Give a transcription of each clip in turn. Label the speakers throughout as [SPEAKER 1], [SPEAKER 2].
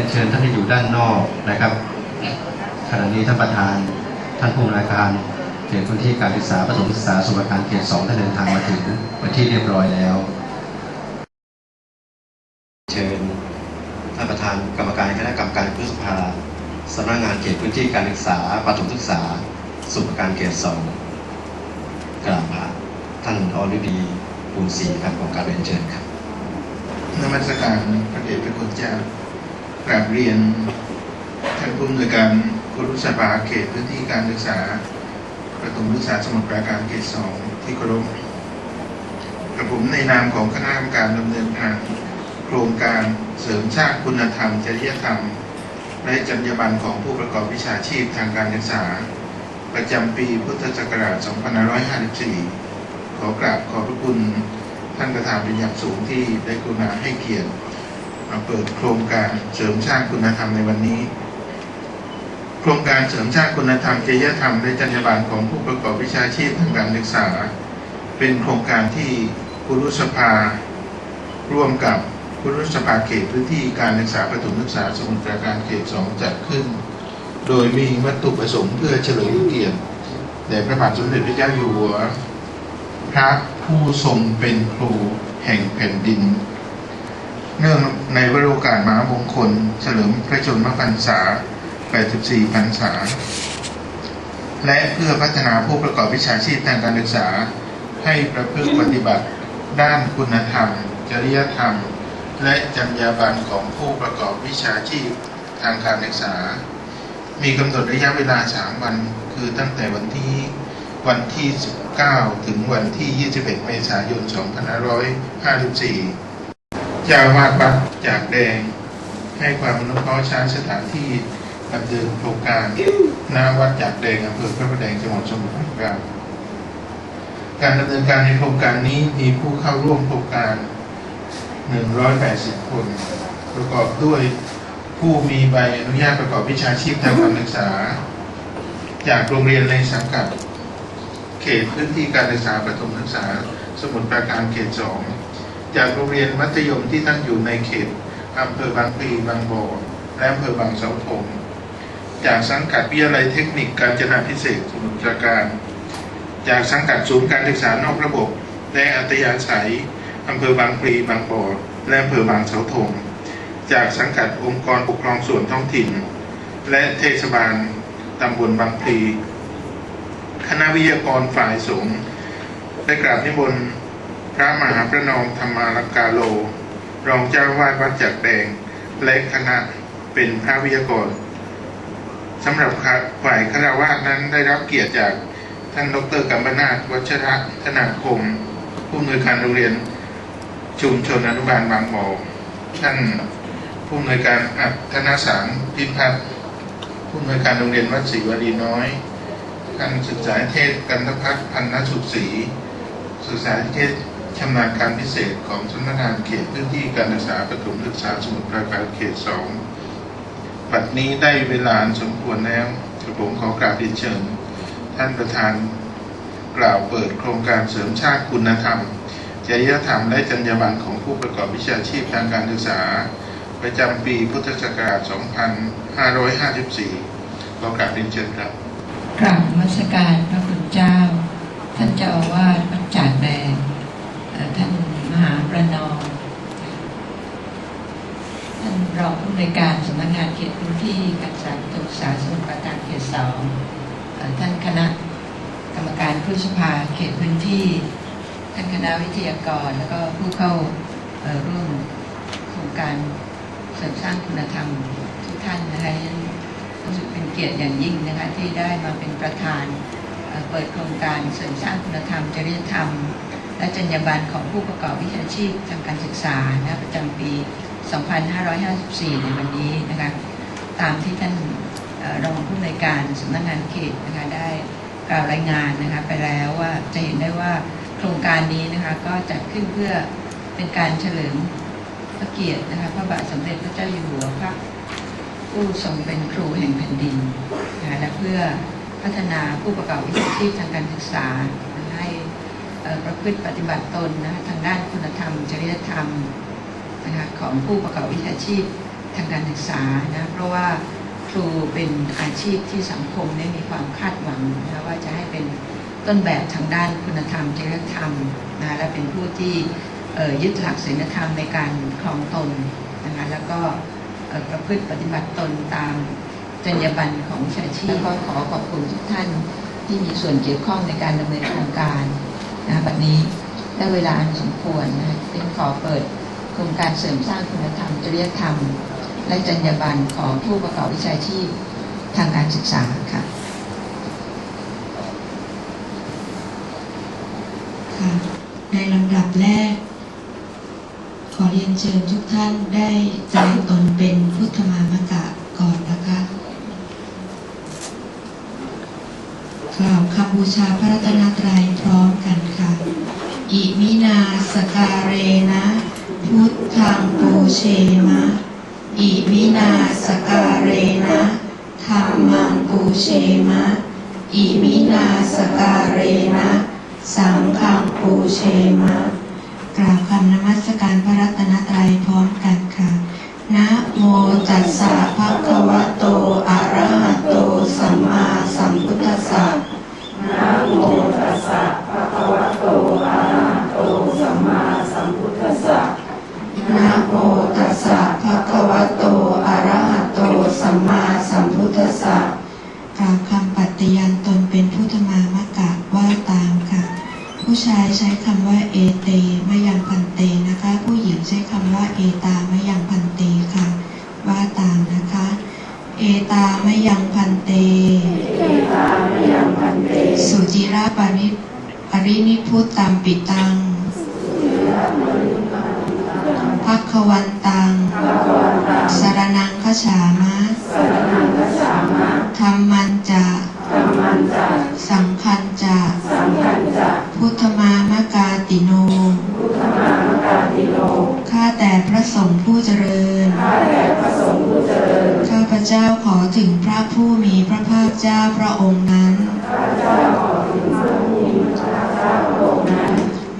[SPEAKER 1] ยนเชิญท่านที่อยู่ด้านนอกนะครับขณะนี้ท่านประธานท่านผู้อำนวยการเขตพื้นที่การศึกษาประถมศึกษาสมุทรราการเขตสองได้เดินทางมาถึงเป็นที่เรียบร้อยแล้ว เชิญท่านประธานกรรมการคณะกรรมการพฤษภาสำนักงานเขตพื้นที่การศึกษาประถมศึกษาสมุทรราการเขตสองกราบพระท่านอรุดีปูนศรีครับของการเรียนเชิญครับ
[SPEAKER 2] นมัสการพระเดชพระคุณเจ้า กราบเรียนท่านผู้อำนวยการกุรุสภาเขตพื้นที่การศึกษา ประถมศึกษาสมุทรปราการเขตสองที่เคารพกับผมในนามของคณะกรรมการดำเนินการโครงการเสริมสร้างคุณธรรมจริยธรรม และจรรยาบรรณของผู้ประกอบวิชาชีพทางการศึกษา ประจำปีพุทธศักราช 2554 ขอกราบขอบพระคุณท่านประธานเป็นอย่างสูงที่ได้กรุณาให้เกียรติ มาเปิดโครงการเสริมสร้างคุณธรรมในวันนี้ โครงการเสริมสร้างคุณธรรมจริยธรรมและจรรยาบรรณของผู้ประกอบวิชาชีพทางการศึกษา เป็นโครงการที่คุรุสภา ร่วมกับคุรุสภาเขตพื้นที่การศึกษาประถมศึกษาสมุทรปราการเขตสองจัดขึ้น โดยมีวัตถุประสงค์เพื่อเฉลิมเกียรติแด่พระบาทสมเด็จพระเจ้าอยู่หัวพระผู้ทรงเป็นครูแห่งแผ่นดิน เนื่องในวโรกาสมหามงคล เฉลิมพระชนมพรรษา 84 พรรษา และเพื่อพัฒนาผู้ประกอบวิชาชีพทางการศึกษา ให้ประพฤติปฏิบัติด้านคุณธรรม จริยธรรม และจรรยาบรรณของผู้ประกอบวิชาชีพทางการศึกษา มีกำหนดระยะเวลา 3 วัน คือตั้งแต่วันที่วันที่ 19 ถึงวันที่ 21 เมษายน 2554 เจ้าวาดวัดจากแดง ให้ความอนุเคราะห์ใช้สถานที่ดำเนินโครงการหน้าวัดจากแดงอำเภอพระประแดงจังหวัดสมุทรปราการการดำเนินการในโครงการนี้มีผู้เข้าร่วมโครงการ 180 คน ประกอบด้วยผู้มีใบอนุญาตประกอบวิชาชีพทางการศึกษา จากโรงเรียนในสังกัด เขตพื้นที่การศึกษาประถมศึกษา สมุทรปราการเขตสอง จากโรงเรียนมัธยมที่ตั้งอยู่ในเขตอำเภอบางพลีบางบ่อและอำเภอบางเสาธงจากสังกัดวิทยาลัยเทคนิคการจนาพิเศษสมุทรปราการ จากสังกัดศูนย์การศึกษานอกระบบและอัตยาศัยอำเภอบางพลีบางบ่อและอำเภอบางเสาธงจากสังกัดองค์กรปกครองส่วนท้องถิ่น และเทศบาลตำบลบางพลีคณะวิทยากรฝ่ายสงฆ์ได้กราบนิมนต์ ระมหาประนอมธรรมาลังกาโล รองเจ้าวาดวัดจากแดง และคณะเป็นพระวิทยากรสำหรับฝ่ายคณะวาสนั้นได้รับเกียรติจากท่านดรกัมปนาทวัชระธนาคม ผู้อำนวยการโรงเรียนชุมชนอนุบาลบางบ่อท่านผู้อำนวยการอัธนาสารพิพัฒน์ผู้อำนวยการโรงเรียนวัดศรีวลีน้อยท่านศึกษาเทศกันทพัฒน์พันนสุขศรีศึกษาเทศ ชำนาญการพิเศษของสำนักงานเขตพื้นที่การศึกษาประถมศึกษาสมุทรปราการเขตสองบัดนี้ได้เวลาสมควรแล้วกระผมขอกราบเรียนเชิญ ท่านประธานกล่าวเปิดโครงการเสริมชาติคุณธรรม จริยธรรมและจรรยาบรรณของผู้ประกอบวิชาชีพทางการศึกษา ประจำปีพุทธศักราช 2554ขอกราบเรียนเชิญครับ
[SPEAKER 3] กราบมัสการพระคุณเจ้า ท่านเจ้าอาวาสวัดจากแดงเอ่อท่านมหาประนอม ท่านรองผู้ ในการสำนักงานเขตพื้นที่การศึกษาระถมศึกษาสมุทรปราการเขตสองท่านคณะกรรมการผู้สภาเขตพื้นที่ ท่านคณะวิทยากร แล้วก็ผู้เข้าร่วมโครงการเสริมสร้างคุณธรรมทุกท่านนะคะรู้สึกเป็นเกียรติอย่างยิ่งนะคะที่ได้มาเป็นประธานเอ่อเปิดโครงการเสริมสร้างคุณธรรมจริยธรรม และจรรยาบรรณของผู้ประกอบวิชาชีพทางการศึกษานะประจำปี 2554 ในวันนี้นะคะตามที่ท่านรองผู้อำนวยการสำนักงานเขตนะคะได้กล่าวรายงานนะคะไปแล้วว่าจะเห็นได้ว่าโครงการนี้นะคะก็จัดขึ้นเพื่อเป็นการเฉลิมพระเกียรตินะคะพระบาทสมเด็จพระเจ้าอยู่หัวพระผู้ทรงเป็นครูแห่งแผ่นดินนะคะและเพื่อพัฒนาผู้ประกอบวิชาชีพทางการศึกษาให้ประพฤติปฏิบัติตนนะคะทางด้านคุณธรรม จริยธรรม นะคะของผู้ประกอบวิชาชีพทางการศึกษานะเพราะว่าครูเป็นอาชีพที่สังคมได้มีความคาดหวังนะว่าจะให้เป็นต้นแบบทางด้านคุณธรรมจริยธรรมนะและเป็นผู้ที่ยึดหลักศีลธรรมในการครองตนนะคะแล้วก็ประพฤติปฏิบัติตนตามจรรยาบรรณของวิชาชีพก็ขอขอบคุณทุกท่านที่มีส่วนเกี่ยวข้องในการดำเนินโครงการนะบัดนี้ได้เวลาอันสมควรนะจึงขอเปิด โครงการเสริมสร้างคุณธรรม จริยธรรม และจรรยาบรรณของผู้ประกอบวิชาชีพทางการศึกษาค่ะ
[SPEAKER 4] ค่ะในลำดับแรก ขอเรียนเชิญทุกท่านได้แสดงตนเป็นพุทธมามกะก่อนนะคะกล่าวคำบูชาพระรัตนตรัยพร้อมกันค่ะ อิมินาสการเรนะ พุทธังปูเชมะอิมินาสการเรนะธรรมังปูเชมะอิมินาสการเรนะสังฆังปูเชมะกราบคำนมัสการพระรัตนตรัยพร้อมกันค่ะนะโมตัสสะภะคะวะโตอะระหะโตสัมมาสัมพุทธัสสะนะโมตัสสะภะคะวะโตอะระหะโตสัมมาสัมพุทธัสสะ กล่าวคำปฏิญาณตนเป็นพุทธมามกะว่าตามค่ะ ผู้ชายใช้คำว่าเอเตมะยังพันเตนะคะ ผู้หญิงใช้คำว่าเอตามะยังพันเตค่ะ ว่าตามนะคะ เอตามะยังพันเต สุจิราปริปรินิพุตตัมปิตัง พักข วันตัง สรนังคฉามะ ธรรมันจะสังคันจะ พุทธมามกาติโน ข้าแต่พระสงฆ์ผู้เจริญ ข้าพเจ้าขอถึงพระผู้มีพระภาคเจ้าพระองค์นั้น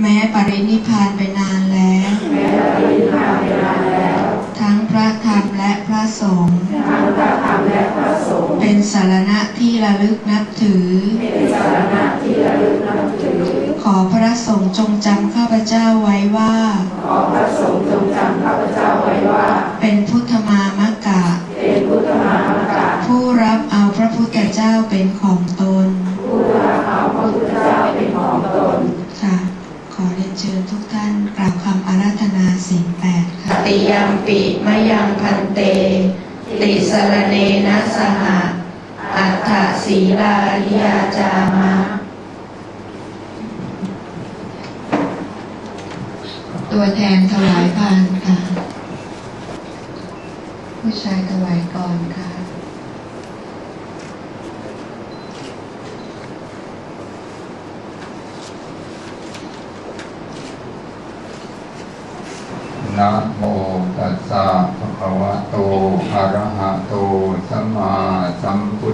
[SPEAKER 4] แม้ปรินิพพานไปนาน เป็นสารณะที่ระลึกนับถือ ขอพระสงฆ์จงจำข้าพเจ้าไว้ว่าเป็น ศีลาลิยาจามะ
[SPEAKER 3] ตัวแทนถวายพานค่ะ ผู้ชายถวายก่อนค่ะ
[SPEAKER 5] โมตัสสะภะคะวะโต อะระหะโต สัมมา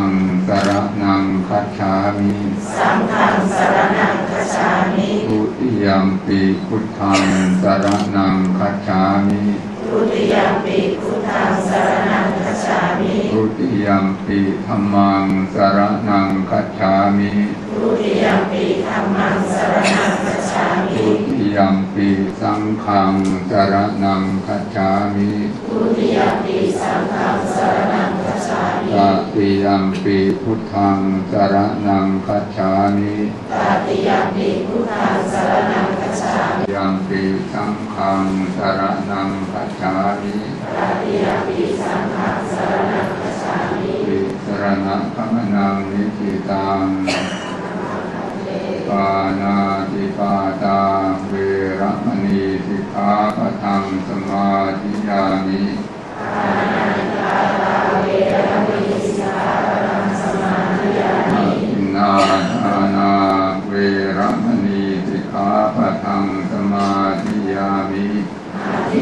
[SPEAKER 5] งฆังสรนังคัจฉามิสังฆังสรนังคัจฉามิทุติยมปิพุทธังสรนังคัจฉามิทุติยมปิพุทธังสรนังคัจฉามิทุติยมปิธัมมังสรนังคัจฉามิทุติยมปีสังฆังสรนังคัจฉามิทุติยมปีสังฆังสรนังคัจฉามิทุติยมปีสังฆังสรนังคัจฉามิ ตติยมปีพุทธังสรนังคัจฉามิตติยมปีพุทธังสรนังคัจฉามิยมปีสังฆังสรนังคัจฉามิตติยมปีสังฆังสรนังคัจฉามิสรณะกัมนังนิจิตัง
[SPEAKER 6] อา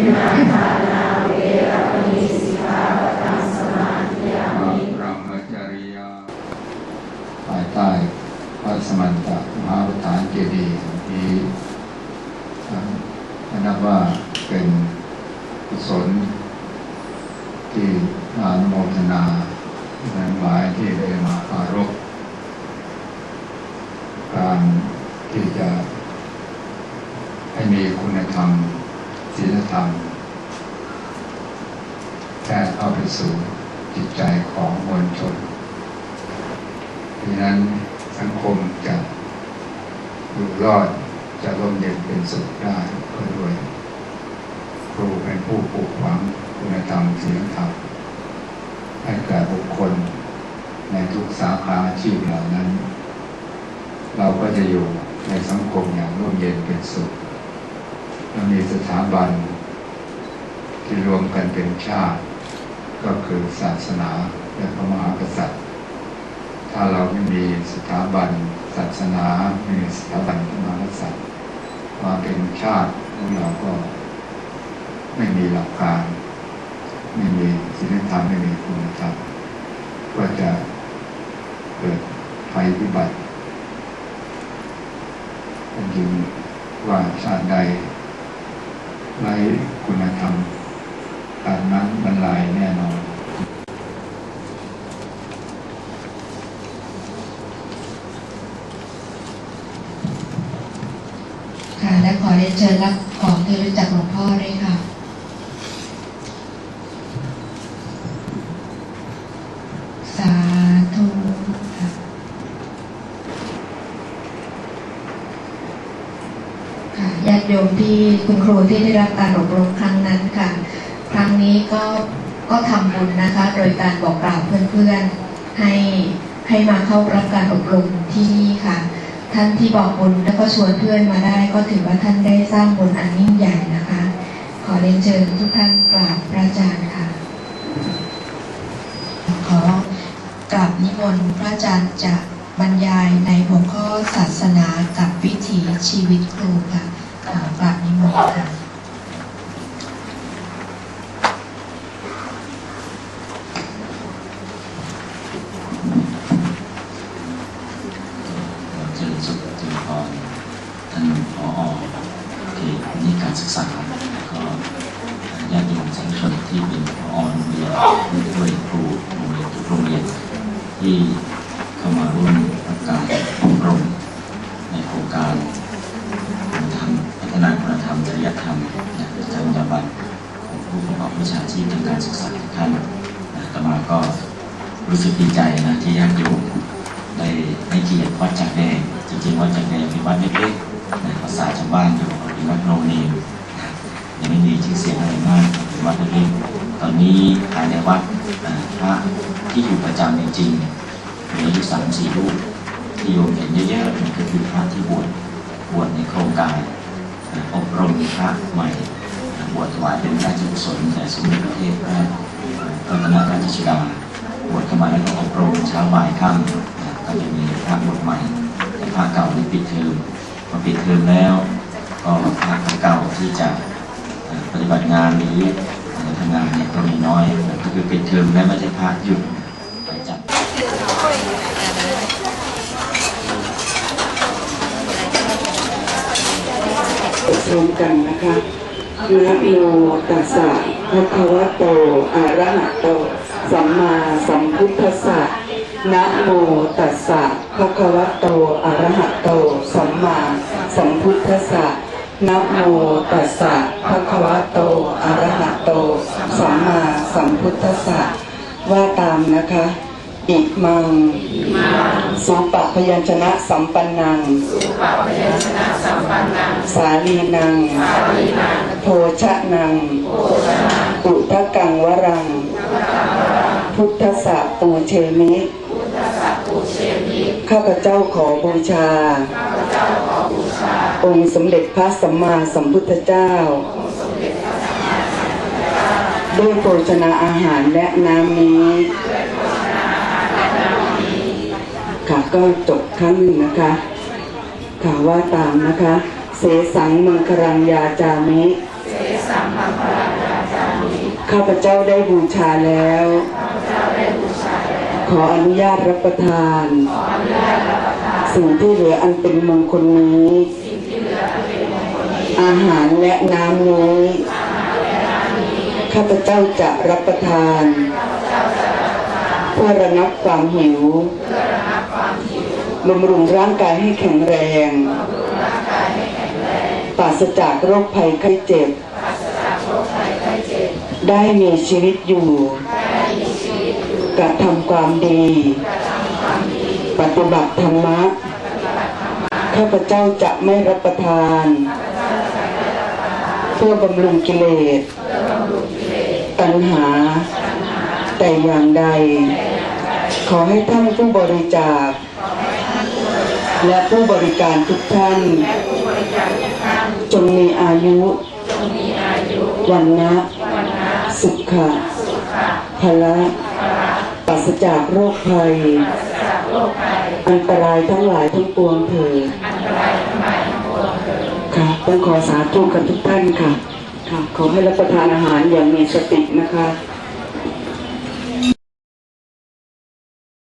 [SPEAKER 6] พรหมจริยา ภายใต้พระสมันตมหาประธานเจดีย์ที่นับว่าเป็นกุศลที่อนุโมทนาทั้งหลายที่ได้มาปรารภการที่จะให้มีคุณธรรมศีลธรรมแท้เข้าไปสู่จิตใจของมวลชน ดังนั้นสังคมจะอยู่รอดจะร่มเย็นเป็นสุขได้ก็ด้วยครูเป็นผู้ปลูกฝังคุณธรรมศีลธรรมให้แก่บุคคลในทุกสาขาอาชีพเหล่านั้น เราก็จะอยู่ในสังคมอย่างร่มเย็นเป็นสุขและมีสถาบัน ที่รวมกันเป็นชาติ ก็คือศาสนาและพระมหากษัตริย์ ถ้าเราไม่มีสถาบันศาสนาไม่มีสถาบันพระมหากษัตริย์ควาเป็นชาติของเราก็ไม่มีหลักการ ไม่มีศีลธรรมไม่มีคุณธรรมก็จะเกิดภัยพิบัติผมจึงว่าชาติใดไร้คุณธรรมการนั้นบรรลัยแน่นอน
[SPEAKER 4] ค่ะ และ ขอเรียนเชิญรับของที่รู้จักหลวงพ่อด้วยค่ะ สาธุค่ะค่ะญาติโยมที่คุณครูที่ได้รับการอบรมครั้งนั้นค่ะ ครั้งนี้ก็ก็ทำบุญนะคะ โดยการบอกกล่าวเพื่อนๆให้ให้มาเข้ารับการอบรมที่นี่ค่ะ ท่านที่บอกบุญแล้วก็ชวนเพื่อนมาได้ ก็ถือว่าท่านได้สร้างบุญอันยิ่งใหญ่นะคะ ขอเรียนเชิญทุกท่านกราบพระอาจารย์ค่ะ ขอกราบนิมนต์พระอาจารย์จะบรรยายในหัวข้อศาสนากับวิถีชีวิตครูค่ะกราบนิมนต์ค่ะ
[SPEAKER 7] เจริญสุขเจริญพรท่านผอที่นี่การศึกษาแล้วก็ญาติโยมสาธุชนที่เป็นผอโรงเรียนด้วยครูโรงเรียนทุกโรงเรียนที่เข้ามาร่วมรับการอบรมในโครงการคุณธรพัฒนาคุณธรรมจริยธรรมจรรยาบรรณของผู้ประกอบวิชาชีพทางการศึกษาทุกท่านต่อมาก็รู้สึกดีใจนะที่ญาติโยมได้ให้เกียรติวัดจากแดงจริงๆวัดจากแดงเป็นวัดเล็กๆ ภาษาชาวบ้านอยู่เป็นวัดโนเนมยังไม่มีชื่อเสียงอะไรมากเป็นวัดเล็กตอนนี้ภายในวัดพระที่อยู่ประจำจริงๆมีอายุสามสี่รูปที่โยมเห็นเยอะๆนั่นก็คือพระที่บวชบวชในโครงการอบรมพระใหม่บวชถวายเป็นพราชกุศลแด่สมเด็จพระเทพพระรัตนราชสุดาบวชเข้ามาแล้วก็อบรมเช้าบ่ายค่ำก็จะมีพระบวชใหม่แต่พระเก่าที่ปิดเทอม พอปิดเทอมแล้ว ก็พระเก่าที่จะปฏิบัติงานหรือทำงานเนี่ยก็มีน้อยก็คือปิดเทอมแล้วไม่ใช่พระหยุดไปจัด
[SPEAKER 8] พร้อมกันนะคะนะโมตัสสะภะคะวะโตอะระหะโต สัมมาสัมพุทธัสสะ นะโมตัสสะภะคะวะโต อะระหะโต สัมมาสัมพุทธัสสะนะโมตัสสะภะคะวะโต อะระหะโต สัมมาสัมพุทธัสสะว่าตามนะคะอิมัง สุปะพยัญชนะสัมปันนัง สาลีนัง โภชะนัง อุทะกังวรัง พุทธสะปูเชมิ ข้าพเจ้าขอบูชา องค์สมเด็จพระสัมมาสัมพุทธเจ้า ด้วยโภชนาอาหารและน้ำนี้ ค่ะก็จบครั้งหนึ่งนะคะค่ะว่าตามนะคะ เสสังมังครังยาจามิ ข้าพเจ้าได้บูชาแล้ว ขออนุญาตรับประทาน สิ่งที่เหลืออันเป็นมงคลนี้ อาหารและน้ำนี้ ข้าพเจ้าจะรับประทาน เพื่อระงับความหิวบำรุงร่างกายให้แข็งแรงปราศจากโรคภัยไข้เจ็บ ได้มีชีวิตอยู่ ระทำความดี ปฏิบัติธรรมะ ข้าพเจ้าจะไม่รับประทาน เพื่อบำรุงกิเลส ตัณหา แต่อย่างใด ขอให้ท่านผู้บริจาค และผู้บริการทุกท่าน จงมีอายุวันนะ สุขะพละ ปราศจากโรคภัย อันตรายทั้งหลายทั้งปวงเถิดค่ะต้องขอสาธุกันทุกท่านค่ะ ค่ะ ขอให้รับประทานอาหารอย่างมีสตินะคะ